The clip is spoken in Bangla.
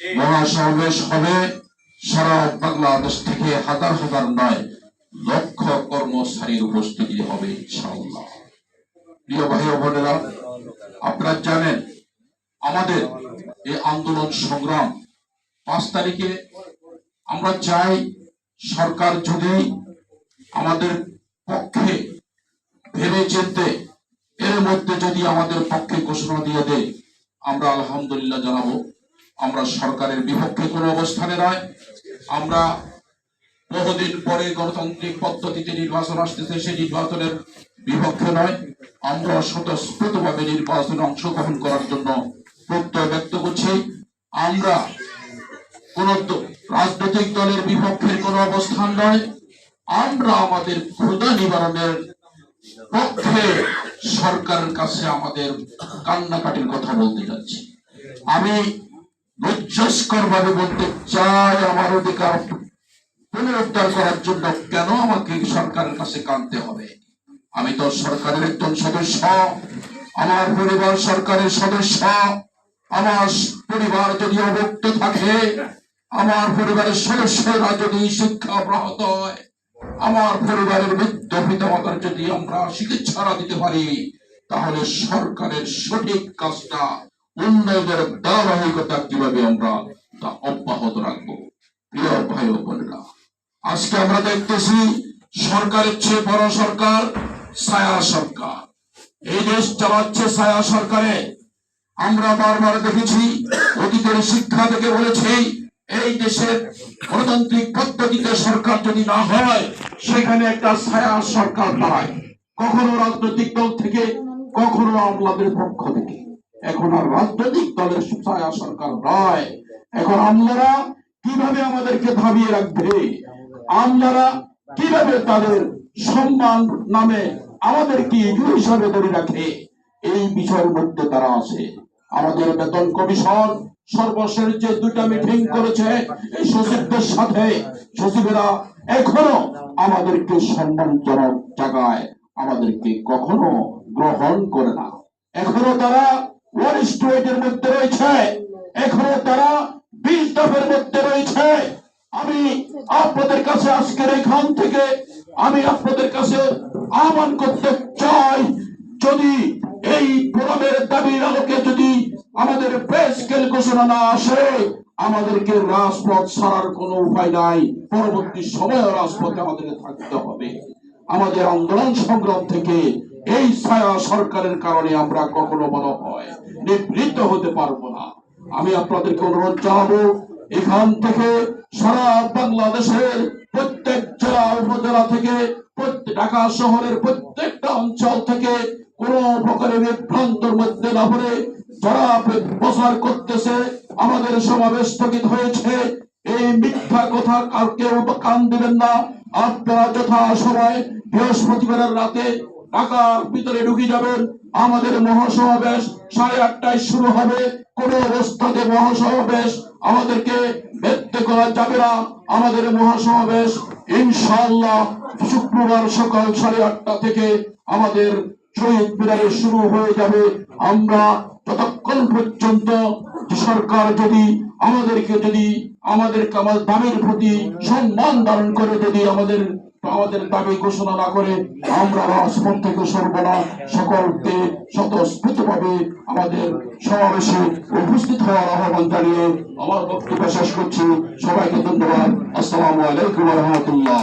মহাসমাবেশ হবে সারা বাংলাদেশ থেকে হাজার হাজার নয় লক্ষ কর্মচারীর উপস্থিতি হবে বোনেরা, আপনারা জানেন, আমাদের এই আন্দোলন সংগ্রাম পাঁচ তারিখে আমরা চাই সরকার যদি আমাদের পক্ষে ভেবে চিনতে এর মধ্যে যদি আমাদের পক্ষে ঘোষণা দিয়ে দেয়, আমরা আলহামদুলিল্লাহ জানাব। আমরা সরকারের বিপক্ষে কোনো অবস্থানে নয়। আমরা বহুদিন পরে গণতান্ত্রিক পদ্ধতিতে নির্বাচন আসতেছে, সেই নির্বাচনের বিপক্ষে নয়। আমরা স্বতঃস্ফূর্তভাবে নির্বাচনে অংশগ্রহণ করার জন্য প্রত্যয় ব্যক্ত করছি। আমরা কোন রাজনৈতিক দলের বিপক্ষের কোন অবস্থান নয়। আমরা আমাদের ক্ষুদা নিবারণের পক্ষে সরকারের কাছে আমাদের কান্নাকাটির কথা বলতে যাচ্ছি। আমি লজ্জাস্কর ভাবে বলতে চাই আমার অধিকার। পুনরুদ্ধার করার জন্য কেন আমাকে সরকারের কাছে কাঁদতে হবে? আমি তো সরকারের একজন সদস্য, আমার পরিবার সরকারের সদস্য, আমার পরিবার যদি অভুক্ত থাকে, আমার পরিবারের সদস্যরা যদি শিক্ষা ব্যাহত হয়, আমার পরিবারের বৃদ্ধ পিতামাতার যদি আমরা চিকিৎসা দিতে পারি, তাহলে সরকারের সঠিক কাজটা উন্নয়নের ধারাবাহিকতা কীভাবে আমরা তা অব্যাহত রাখব? প্রিয় ভাই বোনেরা, আজকে আমরা দেখতেছি সরকারের চেয়ে বড় সরকার ছায়া সরকার। এই দেশ চালাচ্ছে ছায়া সরকারে। আমরা বারবার দেখেছি, অতীতের শিক্ষা থেকে বলেছি, এই দেশের গণতান্ত্রিক পদ্ধতিতে সরকার যদি না হয়, সেখানে একটা ছায়া সরকার দাঁড়ায়। কখনো রাজনৈতিক দল থেকে, কখনো আমলাদের পক্ষ থেকে। এখন আর রাজনৈতিক দলের ছায়া সরকার নয়। এখন আমলারা কীভাবে আমাদেরকে ধাবিয়ে রাখবে? আমলারা কীভাবে তাদের সম্মান নামে আমাদেরকে ইজু হিসাবে ধরে রাখে? এই বিষয়ের মধ্যে তারা আছে। আমাদের বেতন কমিশন সর্বশেষ যে দুইটা মিটিং করেছে, এই সচিবদের সাথে সচিবেরা এখনও আমাদেরকে সম্মানজনক জায়গায় আমাদেরকে কখনো গ্রহণ করে না। এখনও তারা স্টুয়েটের মধ্যে রয়েছে। এখনও তারা বিশ দফের মধ্যে রয়েছে। আমি আপনাদের কাছে আজকের এখান থেকে আমি আপনাদের কাছে আহ্বান করতে চাই, যদি এই ফোরামের দাবির আলোকে যদি আমাদের পে স্কেল ঘোষণা না আসে, আমাদেরকে রাজপথ ছাড়ার কোনো উপায় নাই। পরবর্তী সময়ে রাজপথে আমাদেরকে থাকতে হবে। আমাদের আন্দোলন সংগ্রাম থেকে এই ছায়া সরকারের কারণে আমরা কখনো মনে হয়। নিবৃত্ত হতে পারব না। আমি আপনাদেরকে অনুরোধ জানাব, এখান থেকে সারা বাংলাদেশের প্রত্যেক জেলা উপজেলা থেকে ঢাকা শহরের প্রত্যেকটা অঞ্চল থেকে কোন প্রকারের বিভ্রান্তর মধ্যে না পড়ে, যারা প্রচার করতেছে, আমাদের সমাবেশ স্থগিত হয়েছে। এই মিথ্যা কথা আর কেউ কান দিবেন না। আপনারা যথা সময় বৃহস্পতিবারের রাতে ঢাকার ভিতরে ঢুকে যাবেন। আমাদের মহাসমাবেশ সাড়ে আটটায় শুরু হবে। কোন অবস্থাতে মহাসমাবেশ আমাদেরকে ব্যক্ত করা যাবে না। আমাদের মহাসমাবেশ ইনশাআল্লাহ শুক্রবার সকাল সাড়ে আটটা থেকে আমাদের শহীদ মিনারে শুরু হয়ে যাবে। আমরা যতক্ষণ পর্যন্ত সরকার যদি আমাদেরকে যদি আমাদের দাবির প্রতি সম্মান ধারণ করে, যদি আমাদের আমাদের দাবি ঘোষণা না করে আমরা রাজপথ থেকে সরব না সকলকে স্বতঃস্ফূর্ত ভাবে আমাদের সমাবেশে উপস্থিত হওয়ার আহ্বান জানিয়ে আমার বক্তব্য শেষ করছি। সবাইকে ধন্যবাদ। আসসালামু আলাইকুম রহমতুল্লাহ।